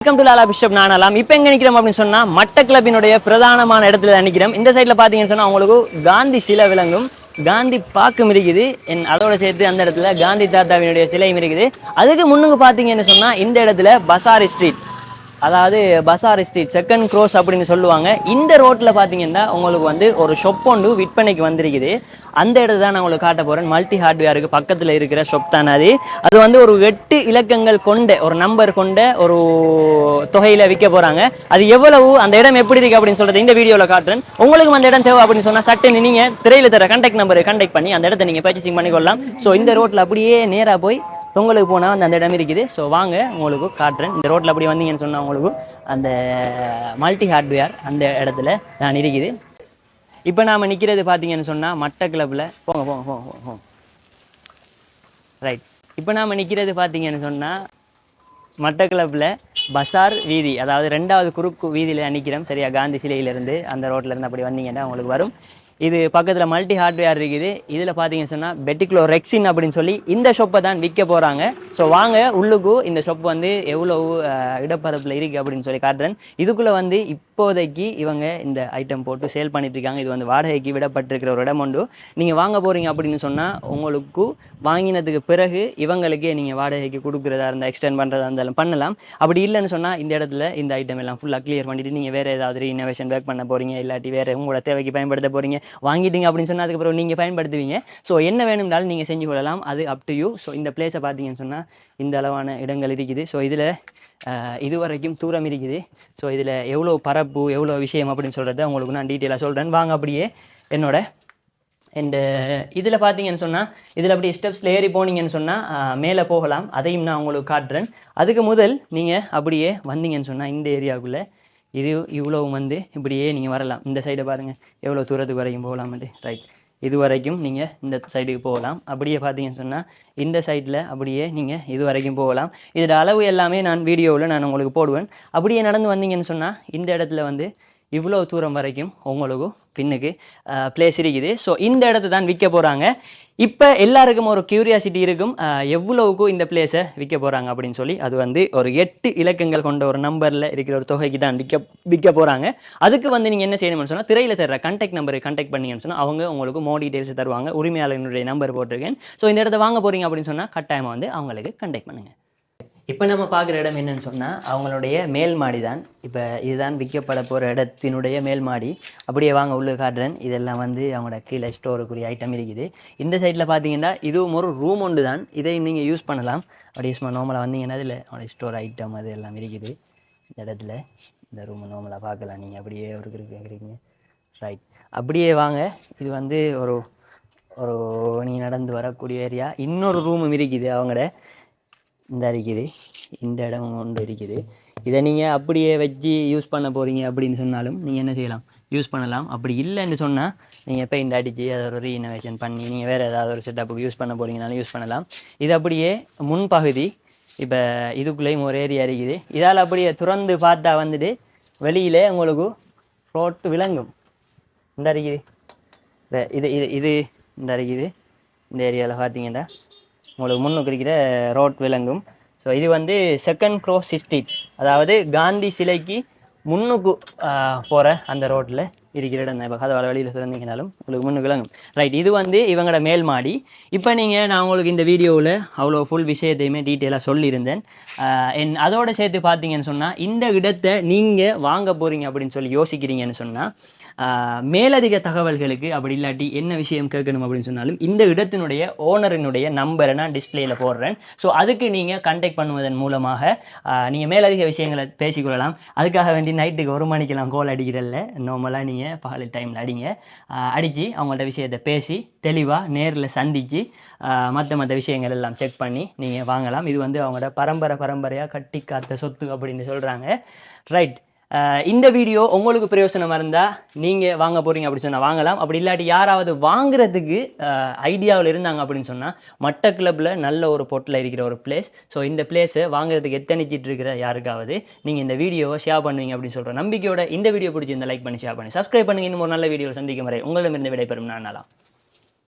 Welcome to Lala bishop நானலாம் இப்போ எங்க நிற்கிறோம் அப்படின்னு சொன்னா மட்டக்களப்பினுடைய பிரதானமான இடத்துல தான் இந்த சைடில் பாத்தீங்கன்னு சொன்னா உங்களுக்கு காந்தி சிலை விளங்கும். காந்தி பாக்கும் இருக்குது என் அதோட சேர்த்து அந்த இடத்துல காந்தி தாத்தாவினுடைய சிலையும் இருக்குது அதுக்கு முன்னுக்கு பாத்தீங்கன்னு சொன்னா இந்த இடத்துல பசாரி ஸ்ட்ரீட் அதாவது பசார் ஸ்ட்ரீட் செகண்ட் க்ரோஸ் அப்படின்னு சொல்லுவாங்க. இந்த ரோட்டில் பார்த்தீங்கன்னா உங்களுக்கு வந்து ஒரு ஷொப் ஒன்று விற்பனைக்கு வந்திருக்குது. அந்த இடத்துல தான் நான் உங்களுக்கு காட்ட போகிறேன் மல்டி ஹார்ட்வேருக்கு பக்கத்தில் இருக்கிற ஷொப் தான் அது. அது வந்து ஒரு எட்டு இலக்கங்கள் கொண்ட ஒரு நம்பர் கொண்ட ஒரு தொகையில் விற்க போகிறாங்க அது எவ்வளவு அந்த இடம் எப்படி இருக்குது அப்படின்னு சொல்கிறது இந்த வீடியோவில் காட்டுறேன். உங்களுக்கு அந்த இடம் தேவை அப்படின்னு சொன்னால் சட்டுன்னு நீங்கள் திரையில் தர கான்டாக்ட் நம்பரை கான்டாக்ட் பண்ணி அந்த இடத்த நீங்கள் பர்ச்சேசிங் பண்ணிக்கொள்ளலாம். ஸோ இந்த ரோட்டில் அப்படியே நேராக போய் தொங்கலுக்கு போனால் வந்து அந்த இடம் இருக்குது. ஸோ வாங்க உங்களுக்கு காட்டுறேன். இந்த ரோட்டில் அப்படி வந்தீங்கன்னு சொன்னால் உங்களுக்கு அந்த மல்டி ஹார்ட்வேர் அந்த இடத்துல நான் இருக்குது. இப்போ நாம் நிற்கிறது பார்த்தீங்கன்னு சொன்னால் மட்டக்கிளப்பில் போங்க போங்க போங்க போங்க போங்க. ரைட் இப்போ நாம் நிற்கிறது பார்த்தீங்கன்னு சொன்னால் மட்டக்களப்பில் பசார் வீதி அதாவது ரெண்டாவது குறுக்கு வீதியில் நிற்கிறோம் சரியா? காந்தி சிலையிலேருந்து அந்த ரோட்ல இருந்து அப்படி வந்தீங்கன்னா உங்களுக்கு வரும். இது பக்கத்தில் மல்டி ஹார்ட்வேர் இருக்குது. இதில் பார்த்தீங்கன்னு சொன்னால் பெட்டிக்லோ ரெக்ஸின் அப்படின்னு சொல்லி இந்த ஷொப்பை தான் விற்க போகிறாங்க ஸோ வாங்க உள்ளுக்கு இந்த ஷொப் வந்து எவ்வளோ இடப்பரப்பில் இருக்குது அப்படின்னு சொல்லி காட்டுறேன். இதுக்குள்ளே வந்து இப்போதைக்கு இவங்க இந்த ஐட்டம் போட்டு சேல் பண்ணிட்டு இருக்காங்க. இது வந்து வாடகைக்கு விடப்பட்டிருக்கிற ஒரு இடம் உண்டு. நீங்கள் வாங்க போகிறீங்க அப்படின்னு சொன்னால் உங்களுக்கு வாங்கினதுக்கு பிறகு இவங்களுக்கே நீங்கள் வாடகைக்கு கொடுக்குறதா இருந்தால் எக்ஸ்டெண்ட் பண்ணுறதா இருந்தாலும் பண்ணலாம். அப்படி இல்லைன்னு சொன்னால் இந்த இடத்துல இந்த ஐட்டம் எல்லாம் ஃபுல்லாக கிளியர் பண்ணிவிட்டு நீங்கள் வேறு ஏதாவது இன்னோவேஷன் ஒர்க் பண்ண போகிறீங்க இல்லாட்டி வேறு உங்களோட தேவைக்கு பயன்படுத்த போகிறீங்க வாங்கிட்டீங்க அப்படின்னு சொன்னால் அதுக்கப்புறம் நீங்கள் பயன்படுத்துவீங்க. ஸோ என்ன வேணும்னாலும் நீங்கள் செஞ்சு கொள்ளலாம். அது அப் டு யூ ஸோ இந்த பிளேஸை பார்த்தீங்கன்னு சொன்னால் இந்த அளவான இடங்கள் இருக்குது. ஸோ இதில் இது வரைக்கும் தூரம் இருக்குது. ஸோ இதில் எவ்வளோ பரப்பு எவ்வளோ விஷயம் அப்படின்னு சொல்கிறத உங்களுக்கு நான் டீட்டெயிலாக சொல்கிறேன் வாங்க அப்படியே என்னோட அண்டு இதில் பார்த்தீங்கன்னு சொன்னால் இதில் அப்படி ஸ்டெப்ஸில் ஏறி போனீங்கன்னு சொன்னால் மேலே போகலாம். அதையும் நான் உங்களுக்கு காட்டுறேன். அதுக்கு முதல் நீங்கள் அப்படியே வந்தீங்கன்னு சொன்னால் இந்த ஏரியாவுக்குள்ளே இது இவ்வளோ வந்து இப்படியே நீங்கள் வரலாம். இந்த சைடை பாருங்கள் எவ்வளோ தூரத்துக்கு வரைக்கும் போகலாம்ட்டு ரைட் இது வரைக்கும் நீங்கள் இந்த சைடுக்கு போகலாம். அப்படியே பார்த்தீங்கன்னு சொன்னால் இந்த சைடில் அப்படியே நீங்கள் இது வரைக்கும் போகலாம். இதோட அளவு எல்லாமே நான் வீடியோவில் நான் உங்களுக்கு போடுவேன். அப்படியே நடந்து வந்தீங்கன்னு சொன்னால் இந்த இடத்துல வந்து இவ்வளோ தூரம் வரைக்கும் உங்களுக்கும் பின்னுக்கு பிளேஸ் இருக்குது ஸோ இந்த இடத்த தான் விற்க போகிறாங்க இப்போ எல்லாருக்கும் ஒரு கியூரியாசிட்டி இருக்கும். எவ்வளவுக்கும் இந்த பிளேஸை விற்க போகிறாங்க அப்படின்னு சொல்லி. அது வந்து ஒரு எட்டு இலக்கங்கள் கொண்ட ஒரு நம்பரில் இருக்கிற ஒரு தொகைக்கு தான் விற்க விற்க போகிறாங்க அதுக்கு வந்து நீங்கள் என்ன செய்யணும்னு சொன்னால் திரையில் தர கண்டெக்ட் நம்பருக்கு கண்டெக்ட் பண்ணீங்கன்னு சொன்னால் அவங்க உங்களுக்கு மோ டீட்டெயில்ஸ் தருவாங்க. உரிமையாளர்களுடைய நம்பர் போட்டிருக்கேன். ஸோ இந்த இடத்த வாங்க போகிறீங்க அப்படின்னு சொன்னால் கட்டாயமாக வந்து அவங்களுக்கு கண்டெக்ட் பண்ணுங்கள் இப்போ நம்ம பார்க்குற இடம் என்னன்னு சொன்னால் அவங்களுடைய மேல் மாடி தான் இப்போ இதுதான் விற்கப்பட போகிற இடத்தினுடைய மேல் மாடி. அப்படியே வாங்க உள்ள காட்டுறேன். இதெல்லாம் வந்து அவங்களோட கீழே ஸ்டோருக்குரிய ஐட்டம் இருக்குது. இந்த சைடில் பார்த்தீங்கன்னா இதுவும் ஒரு ரூம் ஒன்று தான் இதையும் நீங்கள் யூஸ் பண்ணலாம். அப்படியே சும்மா நார்மலாக வந்தீங்கன்னா இதில் அவங்களுடைய ஸ்டோர் ஐட்டம் அது எல்லாம் இருக்குது. இந்த இடத்துல இந்த ரூம் நார்மலாக பார்க்கலாம். நீங்கள் அப்படியே ஒரு கேட்குறீங்க ரைட் அப்படியே வாங்க. இது வந்து ஒரு ஒரு நீங்கள் நடந்து வரக்கூடிய ஏரியா இன்னொரு ரூமும் இருக்குது அவங்களோட. இந்த இருக்குது இந்த இடம் ஒன்று இருக்குது. இதை நீங்கள் அப்படியே வச்சு யூஸ் பண்ண போகிறீங்க அப்படின்னு சொன்னாலும் நீங்கள் என்ன செய்யலாம்? யூஸ் பண்ணலாம். அப்படி இல்லைன்னு சொன்னால் நீங்கள் பெயிண்ட் அடித்து அதை ஒரு ரீஇனோவேஷன் பண்ணி நீங்கள் வேறு ஏதாவது ஒரு செட்டப்புக்கு யூஸ் பண்ண போகிறீங்கனாலும் யூஸ் பண்ணலாம். இது அப்படியே முன்பகுதி இப்போ இதுக்குள்ளேயும் ஒரு ஏரியா இருக்குது. இதால் அப்படியே துறந்து பார்த்தா வந்துட்டு வெளியிலே உங்களுக்கு ரோட்டு விளங்கும். இந்த இருக்குது இது இது இது இந்த இருக்குது இந்த ஏரியாவில் பார்த்தீங்கன்னா உங்களுக்கு முன்னுக்கு இருக்கிற ரோட் விளங்கும் ஸோ இது வந்து செகண்ட் க்ரோஸ் ஸ்ட்ரீட் அதாவது காந்தி சிலைக்கு முன்னுக்கு போகிற அந்த ரோட்டில் இருக்கிற இடம் தான். இப்போ கதவால வழியில் சிறந்தீங்கனாலும் உங்களுக்கு முன்னுக்கு விளங்கும். ரைட் இது வந்து இவங்களோட மேல் மாடி. இப்போ நீங்கள் நான் உங்களுக்கு இந்த வீடியோவில் அவ்வளோ ஃபுல் விஷயத்தையுமே டீட்டெயிலாக சொல்லியிருந்தேன். என் அதோட சேர்த்து பார்த்தீங்கன்னு சொன்னால் இந்த இடத்தை நீங்கள் வாங்க போகிறீங்க அப்படின்னு சொல்லி யோசிக்கிறீங்கன்னு சொன்னால் மேலதிக தகவல்களுக்கு அப்படி இல்லாட்டி என்ன விஷயம் கேட்கணும் அப்படின்னு சொன்னாலும் இந்த இடத்தினுடைய ஓனரினுடைய நம்பரை நான் டிஸ்பிளேயில் போடுறேன். ஸோ அதுக்கு நீங்கள் கான்டாக்ட் பண்ணுவதன் மூலமாக நீங்கள் மேலதிக விஷயங்களை பேசிக்கொள்ளலாம். அதுக்காக வேண்டி நைட்டுக்கு ஒரு மணிக்கெல்லாம் கோல் அடிக்கிறதில்ல. நார்மலாக நீங்கள் பகல் டைமில் அடிங்க. அடித்து அவங்கள்ட்ட விஷயத்தை பேசி தெளிவாக நேரில் சந்தித்து மற்ற மற்ற விஷயங்கள் எல்லாம் செக் பண்ணி நீங்கள் வாங்கலாம். இது வந்து அவங்களோட பரம்பரை பரம்பரையாக கட்டி காத்த சொத்து அப்படின்னு சொல்கிறாங்க ரைட் இந்த வீடியோ உங்களுக்கு பிரயோசனமாக இருந்தால் நீங்கள் வாங்க போகிறீங்க அப்படின்னு சொன்னால் வாங்கலாம். அப்படி இல்லாட்டி யாராவது வாங்குறதுக்கு ஐடியாவில் இருந்தாங்க அப்படின்னு சொன்னால் மட்ட கிளப்பில் நல்ல ஒரு பொட்டில் இருக்கிற ஒரு பிளேஸ் ஸோ இந்த பிளேஸை வாங்குறதுக்கு எத்தனைச்சிட்டு இருக்கிற யாருக்காவது நீங்கள் இந்த வீடியோவை ஷேர் பண்ணுவீங்க அப்படின்னு சொல்கிற நம்பிக்கையோட இந்த வீடியோ பிடிச்சி இந்த லைக் பண்ணி ஷேர் பண்ணி சப்ஸ்கிரைப் பண்ணுங்க. இன்னும் ஒரு நல்ல வீடியோ சந்திக்கும் வரை உங்களிடமிருந்து விடைபெறும். நான் நல்லா